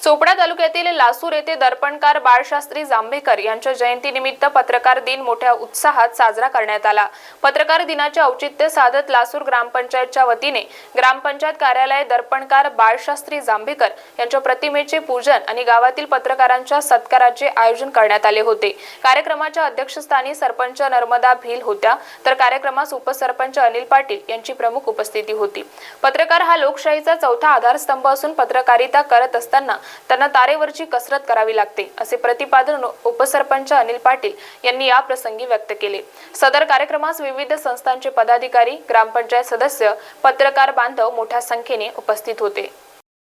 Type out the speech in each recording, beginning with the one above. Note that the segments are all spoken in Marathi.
चोपडा तालुक्यातील लासूर येथे दर्पणकार बाळशास्त्री जांभेकर यांच्या जयंतीनिमित्त पत्रकार दिन मोठ्या उत्साहात साजरा करण्यात आला. पत्रकार दिनाचे औचित्य साधत लासूर ग्रामपंचायतच्या वतीने ग्रामपंचायत कार्यालय दर्पणकार बाळशास्त्री जांभेकर यांच्या प्रतिमेचे पूजन आणि गावातील पत्रकारांच्या सत्काराचे आयोजन करण्यात आले होते. कार्यक्रमाच्या अध्यक्षस्थानी सरपंच नर्मदा भील होत्या तर कार्यक्रमास उपसरपंच अनिल पाटील यांची प्रमुख उपस्थिती होती. पत्रकार हा लोकशाहीचा चौथा आधारस्तंभ असून पत्रकारिता करत असताना त्यांना तारेवरची कसरत करावी लागते असे प्रतिपादन उपसरपंच अनिल पाटील यांनी या प्रसंगी व्यक्त केले. सदर कार्यक्रमास विविध संस्थांचे पदाधिकारी ग्रामपंचायत सदस्य पत्रकार बांधव मोठ्या संख्येने उपस्थित होते.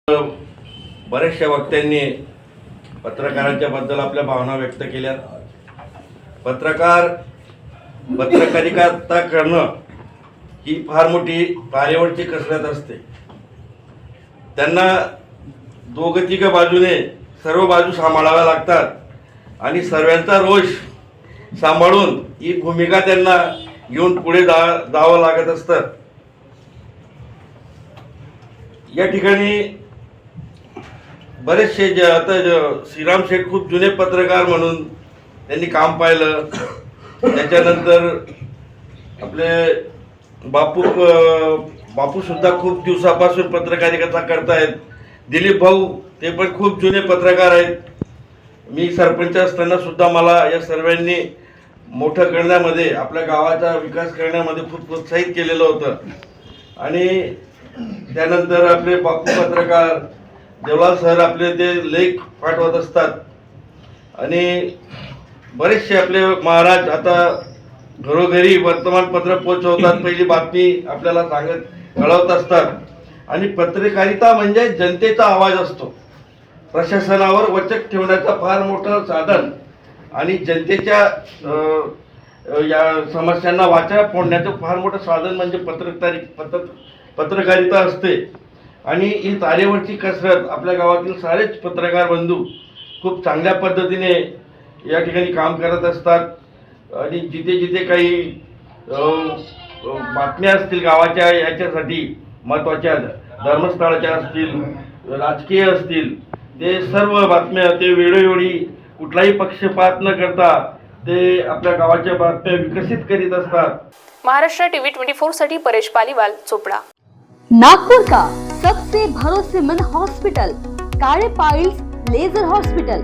बऱ्याचशा वक्त्यांनी पत्रकारांच्या बद्दल आपल्या भावना व्यक्त केल्या. पत्रकार पत्रकारिता करणं ही फार मोठी तारेवरची कसरत असते. त्यांना दोघं तिघं बाजूने सर्व बाजू सांभाळाव्या लागतात. आणि सर्वांचा रोष सांभाळून ही भूमिका त्यांना घेऊन पुढे जा जावं लागत असतं. या ठिकाणी बरेचसे जे आता श्रीराम शेठ खूप जुने पत्रकार म्हणून त्यांनी काम पाहिलं. त्याच्यानंतर आपले बापू बापूसुद्धा बापू सुद्धा खूप दिवसापासून पत्रकारिता करतायत. दिलीप भाऊ ते पण खूप जुने पत्रकार आहेत. मी सरपंच असताना सुद्धा मला या सर्वांनी मोठं करण्यामध्ये आपल्या गावाचा विकास करण्यामध्ये खूप प्रोत्साहित केलेलं होतं. आणि त्यानंतर आपले बापू पत्रकार देवलाल सर आपले ते लेख पाठवत असतात. आणि बरेचसे आपले महाराज आता घरोघरी वर्तमानपत्र पोचवतात पहिली बातमी आपल्याला सांगत कळवत असतात. आणि पत्रकारिता म्हणजे जनतेचा आवाज असतो. प्रशासनावर वचक ठेवण्याचं फार मोठं साधन आणि जनतेच्या या समस्यांना वाचा फोडण्याचं फार मोठं साधन म्हणजे पत्रकारि पत्र पत्रकारिता असते. आणि ही तारेवरची कसरत आपल्या गावातील सारेच पत्रकार बंधू खूप चांगल्या पद्धतीने या ठिकाणी काम करत असतात. आणि जिथे जिथे काही बातम्या असतील गावाच्या याच्यासाठी महत्त्वाच्या धर्मस्थळाच्या असतील राजकीय असतील ते सर्व बातम्या ते वेळोवेळी कुठलाही पक्षपात न करता ते आपल्या गावाच्या बातम्या विकसित करीत असतात. महाराष्ट्र टीव्ही ट्वेंटी फोरसाठी परेश पालीवाल चोपडा. नागपुर का? सबसे भरोसेमंद हॉस्पिटल काले पाइल्स लेजर हॉस्पिटल.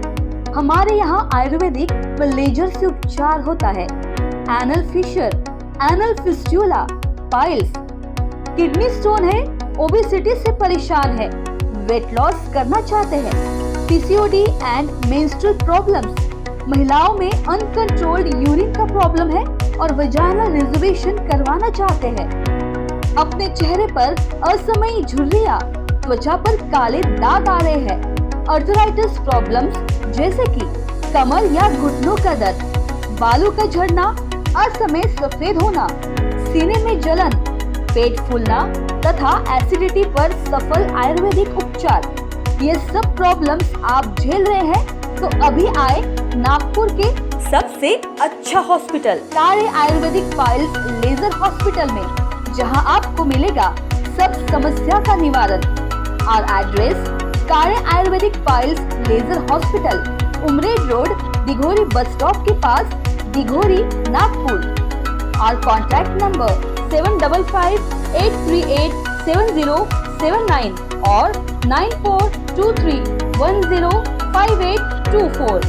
हमारे यहाँ आयुर्वेदिक व लेजर से उपचार होता है. Anal fissure anal fistula piles kidney stone है ओबेसिटी से परेशान है। वेट लॉस करना चाहते हैं। पीसीओडी एंड मेंस्ट्रुअल प्रॉब्लम्स महिलाओं में अनकंट्रोल्ड यूरिन का प्रॉब्लम है और वजाइनल रिजर्वेशन करवाना चाहते हैं। अपने चेहरे पर असमयी झुर्रियाँ, त्वचा पर काले दाग आ रहे हैं। अर्थराइटिस प्रॉब्लम्स जैसे कि कमर या घुटनों का दर्द। बालों का झड़ना, असमय सफ़ेद होना। सीने में जलन पेट फूलना तथा एसिडिटी पर सफल आयुर्वेदिक उपचार। ये सब प्रॉब्लम्स आप झेल रहे हैं तो अभी आए नागपुर के सबसे अच्छा हॉस्पिटल तारे आयुर्वेदिक फाइल्स लेजर हॉस्पिटल में, जहाँ आपको मिलेगा सब समस्या का निवारण। और address Kare ayurvedic piles laser hospital Umred road, Dighori bus stop के पास, दिघोरी, नागपुर। और contact number seven double five eight three eight seven zero seven nine और nine four two three one zero five eight two four